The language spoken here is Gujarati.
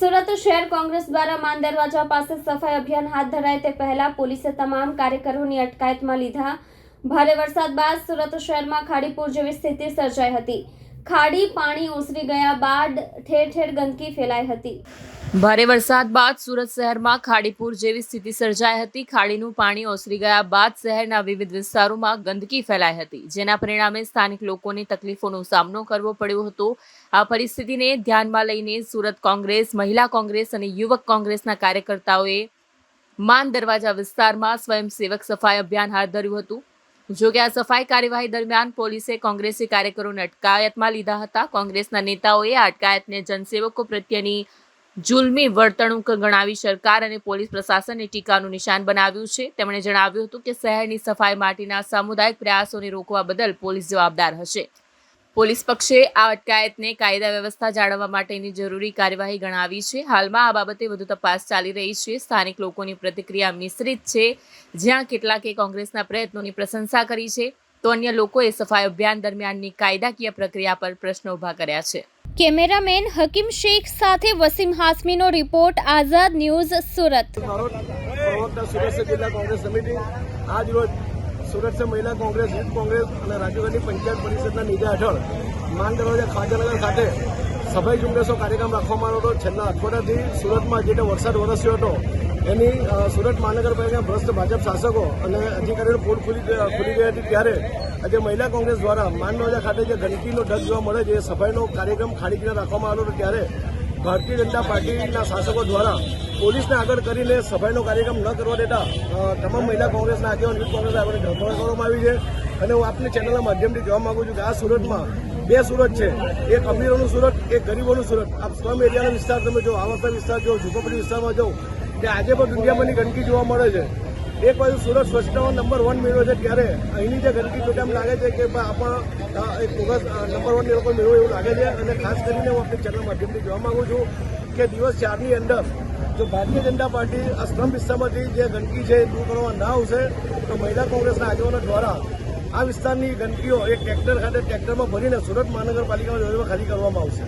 સુરત શહેર કોંગ્રેસ દ્વારા માન દરવાજા પાસે સફાઈ અભિયાન હાથ ધરાય તે પહેલા પોલીસે તમામ કાર્યકરોની અટકાયતમાં લીધા. ભારે વરસાદ બાદ સુરત શહેરમાં ખાડીપુર જેવી સ્થિતિ સર્જાઈ હતી. ખાડી પાણી ઓસરી ગયા બાદ ઠેર ઠેર ગંદકી ફેલાઈ હતી. ભારે વરસાદ બાદ સુરત શહેરમાં ખાડીપુર જેવી સ્થિતિ સર્જાઈ હતી. ખાડીનું પાણી ઓસરી ગયા બાદ શહેરના વિવિધ વિસ્તારોમાં ગંદકી ફેલાઈ હતી, જેના પરિણામે સ્થાનિક લોકોને તકલીફોનો સામનો કરવો પડ્યો હતો. આ પરિસ્થિતિને ધ્યાનમાં લઈને સુરત કોંગ્રેસ, મહિલા કોંગ્રેસ અને યુવક કોંગ્રેસના કાર્યકર્તાઓએ માન દરવાજા વિસ્તારમાં સ્વયંસેવક સફાઈ અભિયાન હાથ ધર્યું હતું. જો કે આ સફાઈ કાર્યવાહી દરમિયાન પોલીસે કોંગ્રેસી કાર્યકરોને અટકાયતમાં લીધા હતા. કોંગ્રેસના નેતાઓએ આ અટકાયતને જનસેવકો પ્રત્યેની જુલ્મી વર્તણૂક ગણાવી સરકાર અને પોલીસ પ્રશાસનને ટીકાનું નિશાન બનાવ્યું છે. તેમણે જણાવ્યું હતું કે શહેરની સફાઈ માટેના સામુદાયિક પ્રયાસોને રોકવા બદલ પોલીસ જવાબદાર હશે. પોલીસ પક્ષે આ અટકાયતને કાયદા વ્યવસ્થા જાળવવા માટેની જરૂરી કાર્યવાહી ગણાવી છે. હાલમાં આ બાબતે વધુ તપાસ ચાલી રહી છે. સ્થાનિક લોકોની પ્રતિક્રિયા મિશ્રિત છે. જ્યાં કેટલાકે કોંગ્રેસના પ્રયત્નોની પ્રશંસા કરી છે, તો અન્ય લોકોએ સફાઈ અભિયાન દરમિયાનની કાયદાકીય પ્રક્રિયા પર પ્રશ્નો ઊભા કર્યા છે. કેમેરામેન હકીમ શેખ સાથે વસીમ હાસમીનો રિપોર્ટ, આઝાદ ન્યૂઝ, સુરત. સુરત જિલ્લા કોંગ્રેસ સમિતિ, આજ રોજ મહિલા કોંગ્રેસ, યુથ કોંગ્રેસ અને રાજ્યગઢની પંચાયત પરિષદના નેજા હેઠળ માન દરવાજા ખાજાનગર ખાતે સફાઈ ઝુંબેશનો કાર્યક્રમ રાખવામાં આવ્યો હતો. છેલ્લા અઠવાડિયાથી સુરતમાં જે વરસાદ વરસ્યો હતો, એની સુરત મહાનગરપાલિકા ભ્રષ્ટ ભાજપ શાસકો અને અધિકારીઓ પોલ ખુલી ખુલી ગઈ હતી. ત્યારે આજે મહિલા કોંગ્રેસ દ્વારા માન ખાતે જે ગંદકીનો ઢગ જોવા મળે છે, એ સફાઈનો કાર્યક્રમ ખાડી કિનારે રાખવામાં આવ્યો હતો, ત્યારે ભારતીય જનતા પાર્ટીના શાસકો દ્વારા પોલીસને આગળ કરીને સફાઈનો કાર્યક્રમ ન કરવા દેતા તમામ મહિલા કોંગ્રેસના આગેવાન યુથ કોંગ્રેસના આગળ ધરપકડ કરવામાં આવી છે. અને હું આપની ચેનલના માધ્યમથી કહેવા માગું છું કે આ સુરતમાં બે સુરત છે. એક અમીરોનું સુરત, એક ગરીબોનું સુરત. આપ સ્લમ એરિયાનો વિસ્તાર તમે જો, આવાસના વિસ્તાર જો, ઝુંપડપટ્ટી વિસ્તારમાં જો કે આજે પણ દુનિયામાંની ગંદકી જોવા મળે છે. એક બાજુ સુરત સ્વચ્છતામાં નંબર વન મેળવ્યો છે ત્યારે અહીંની જે ગંદકી જોતા એમ લાગે છે કે આપણ એક બોગસ નંબર વન એ લોકો મેળવો એવું લાગે છે અને ખાસ કરીને હું આપણી ચેનલ માધ્યમથી જોવા માંગુ છું કે દિવસ ચારની અંદર જો ભારતીય જનતા પાર્ટી આ સ્લમ વિસ્તારમાંથી જે ગંદકી છે દૂર કરવા ના આવશે, તો મહિલા કોંગ્રેસના આગેવાનો દ્વારા આ વિસ્તારની ગંદકીઓ એક ટ્રેક્ટર ખાતે ટ્રેક્ટરમાં ભરીને સુરત મહાનગરપાલિકામાં ખાલી કરવામાં આવશે.